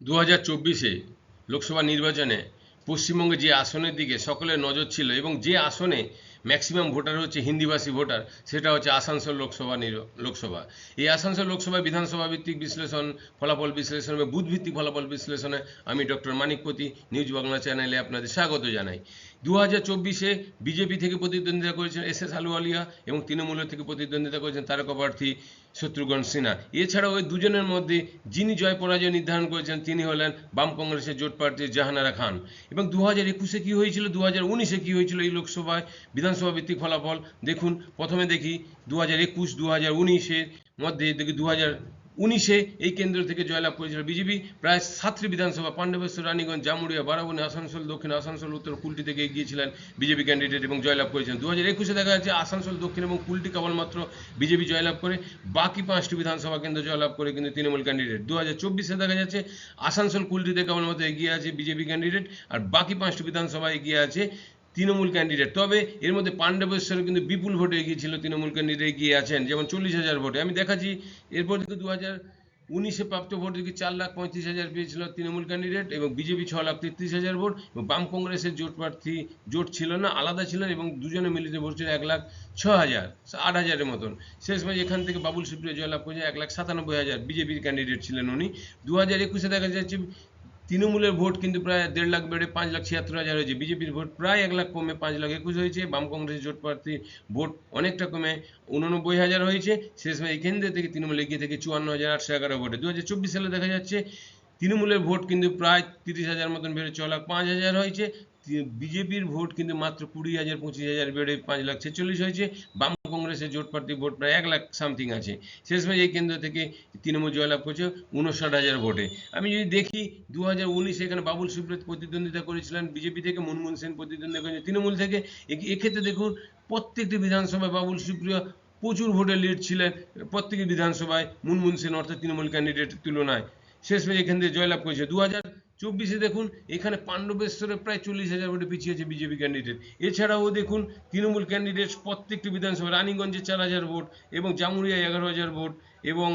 দু হাজার চব্বিশে লোকসভা নির্বাচনে পশ্চিমবঙ্গে যে আসনের দিকে সকলের নজর ছিল এবং যে আসনে ম্যাক্সিমাম ভোটার হচ্ছে হিন্দিভাষী ভোটার, সেটা হচ্ছে আসানসোল লোকসভা লোকসভা। এই আসানসোল লোকসভা বিধানসভা ভিত্তিক বিশ্লেষণ, ফলাফল বিশ্লেষণ এবং বুথ ভিত্তিক ফলাফল বিশ্লেষণে আমি ডক্টর মানিকপতি নিউজ বাংলা চ্যানেলে আপনাদের স্বাগত জানাই। দু হাজার চব্বিশে বিজেপি থেকে প্রতিদ্বন্দ্বিতা করেছেন এস এস আলুওয়ালিয়া এবং তৃণমূলের থেকে প্রতিদ্বন্দ্বিতা করেছেন তারকা প্রার্থী শত্রুঘ্ন সিনহা। এছাড়াও ওই দুজনের মধ্যে যিনি জয় পরাজয় নির্ধারণ করেছেন, তিনি হলেন বাম কংগ্রেসের জোট প্রার্থী জাহানারা খান। এবং দু হাজার একুশে কী হয়েছিল? দু হাজার উনিশে কী হয়েছিল এই লোকসভায়? বিধানসভা ভিত্তিক ফলাফল দেখুন। প্রথমে দেখি দু হাজার একুশ দু হাজার উনিশের মধ্যে দেখি দু হাজার উনিশে এই কেন্দ্র থেকে জয়লাভ করেছিল বিজেপি। প্রায় সাতটি বিধানসভা, পাণ্ডবেশ্বর, রানীগঞ্জ, জামুড়িয়া, বারাবণী, আসানসোল, দক্ষিণ আসানসোল, উত্তর কুলটি থেকে এগিয়েছিলেন বিজেপি ক্যান্ডিডেট এবং জয়লাভ করেছেন দু হাজার একুশে দেখা যাচ্ছে আসানসোল, দক্ষিণ এবং কুলটি কেবলমাত্র বিজেপি জয়লাভ করে। বাকি পাঁচটি বিধানসভা কেন্দ্র জয়লাভ করে কিন্তু তৃণমূল ক্যান্ডিডেট দু হাজার চব্বিশে দেখা যাচ্ছে আসানসোল, কুলটিতে কেবলমাত্র এগিয়ে আছে বিজেপি ক্যান্ডিডেট আর বাকি পাঁচটি বিধানসভা এগিয়ে আছে তৃণমূল ক্যান্ডিডেট তবে এর মধ্যে পাণ্ডবেশ্বরে কিন্তু বিপুল ভোটে এগিয়েছিল তৃণমূল ক্যান্ডিডেট এগিয়ে আছেন, যেমন চল্লিশ হাজার ভোটে। আমি দেখাচ্ছি, এরপর কিন্তু দু হাজার উনিশে প্রাপ্ত ভোট দিকে চার লাখ পঁয়ত্রিশ হাজার পেয়েছিল তৃণমূল ক্যান্ডিডেট এবং বিজেপি ছ লাখ তেত্রিশ হাজার ভোট এবং বাম কংগ্রেসের জোট প্রার্থী, জোট ছিল না, আলাদা ছিলেন এবং দুজনে মিলিত ভোট ছিল এক লাখ ছ হাজার আট হাজারের মতন। শেষমেশ এখান থেকে বাবুল সুপ্রিয় জয়লাভ করেছে এক লাখ সাতানব্বই হাজার বিজেপির ক্যান্ডিডেট ছিলেন উনি। দু হাজার একুশে দেখা যাচ্ছে তৃণমূলের ভোট কিন্তু প্রায় দেড় লাখ বেড়ে পাঁচ লাখ ছিয়াত্তর হাজার হয়েছে। বিজেপির ভোট প্রায় এক লাখ কমে পাঁচ লাখ একুশ হয়েছে। বাম কংগ্রেসের জোট প্রার্থী ভোট অনেকটা কমে উননব্বই হাজার হয়েছে। শেষমেশ কেন্দ্র থেকে তৃণমূল এগিয়ে থেকে চুয়ান্ন হাজার আটশো এগারো ভোটে। দু হাজার চব্বিশ সালে দেখা যাচ্ছে তৃণমূলের ভোট কিন্তু প্রায় তিরিশ হাজার মতন বেড়ে ছ লাখ পাঁচ হাজার হয়েছে। বিজেপির ভোট কিন্তু মাত্র কুড়ি হাজার পঁচিশ হাজার বেড়ে পাঁচ লাখ ছেচল্লিশ হয়েছে। বাম কংগ্রেসের জোট প্রার্থী ভোট প্রায় এক লাখ সামথিং আছে। শেষমেশ এই কেন্দ্র থেকে তৃণমূল জয়লাভ করছে উনষাট হাজার ভোটে। আমি যদি দেখি দু হাজার উনিশে এখানে বাবুল সুপ্রিয়ত প্রতিদ্বন্দ্বিতা করেছিলেন, বিজেপি থেকে মনমোহন সেন প্রতিদ্বন্দ্বিতা করেছেন তৃণমূল থেকে এক্ষেত্রে দেখুন প্রত্যেকটি বিধানসভায় বাবুল সুপ্রিয় প্রচুর ভোটে লিড ছিলেন, প্রত্যেকটি বিধানসভায় মুনমুন সেন অর্থাৎ তৃণমূল ক্যান্ডিডেটের তুলনায়। শেষমেশ এখান থেকে জয়লাভ করেছে। দু হাজার চব্বিশে দেখুন, এখানে পাণ্ডবেশ্বরে প্রায় চল্লিশ হাজার ভোটে পিছিয়ে আছে বিজেপি ক্যান্ডিডেট এছাড়াও দেখুন, তৃণমূল ক্যান্ডিডেট প্রত্যেকটি বিধানসভা রানীগঞ্জে চার হাজার ভোট এবং জামুরিয়ায় এগারো হাজার ভোট এবং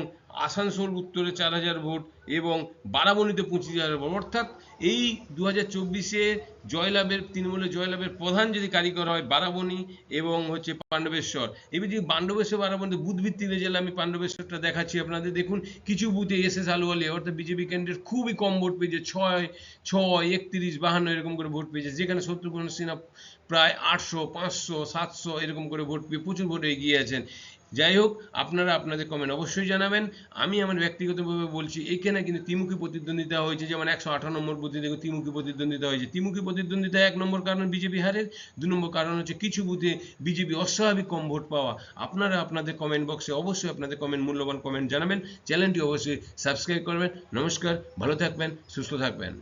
আসানসোল উত্তরে চার হাজার ভোট এবং বারাবণীতে পঁচিশ হাজার ভোট। অর্থাৎ এই দু হাজার চব্বিশে জয়লাভের, তৃণমূলের জয়লাভের প্রধান যদি কারিগর হয় বারাবণী এবং হচ্ছে পাণ্ডবেশ্বর। এবার যদি পাণ্ডবেশ্বর বারাবণী বুথ ভিত্তিক রেজাল্ট, আমি পাণ্ডবেশ্বরটা দেখাচ্ছি আপনাদের। দেখুন, কিছু বুথে এস এস আলুয়ালি অর্থাৎ বিজেপি ক্যান্ডিডেট খুবই কম ভোট পেয়েছে, ছয় ছয়, একত্রিশ, বাহান্ন এরকম করে ভোট পেয়েছে, যেখানে শত্রুঘ্ন সিনহা প্রায় আটশো, পাঁচশো, সাতশো এরকম করে ভোট পেয়ে প্রচুর ভোটে এগিয়ে আছেন। যাই হোক আপনারা আপনাদের কমেন্ট অবশ্যই জানাবেন। আমি আমার ব্যক্তিগতভাবে বলছি, এখানে কিন্তু ত্রিমুখী প্রতিদ্বন্দ্বিতা হয়েছে, যেমন একশো আঠারো নম্বর বুথে ত্রিমুখী প্রতিদ্বন্দ্বিতা হয়েছে। ত্রিমুখী প্রতিদ্বন্দ্বিতা এক নম্বর কারণ বিজেপি হারের দু নম্বর কারণ হচ্ছে কিছু বুথে বিজেপি অস্বাভাবিক কম ভোট পাওয়া। আপনারা আপনাদের কমেন্ট বক্সে অবশ্যই আপনাদের কমেন্ট মূল্যবান কমেন্ট জানাবেন। চ্যানেলটি অবশ্যই সাবস্ক্রাইব করবেন। নমস্কার, ভালো থাকবেন, সুস্থ থাকবেন।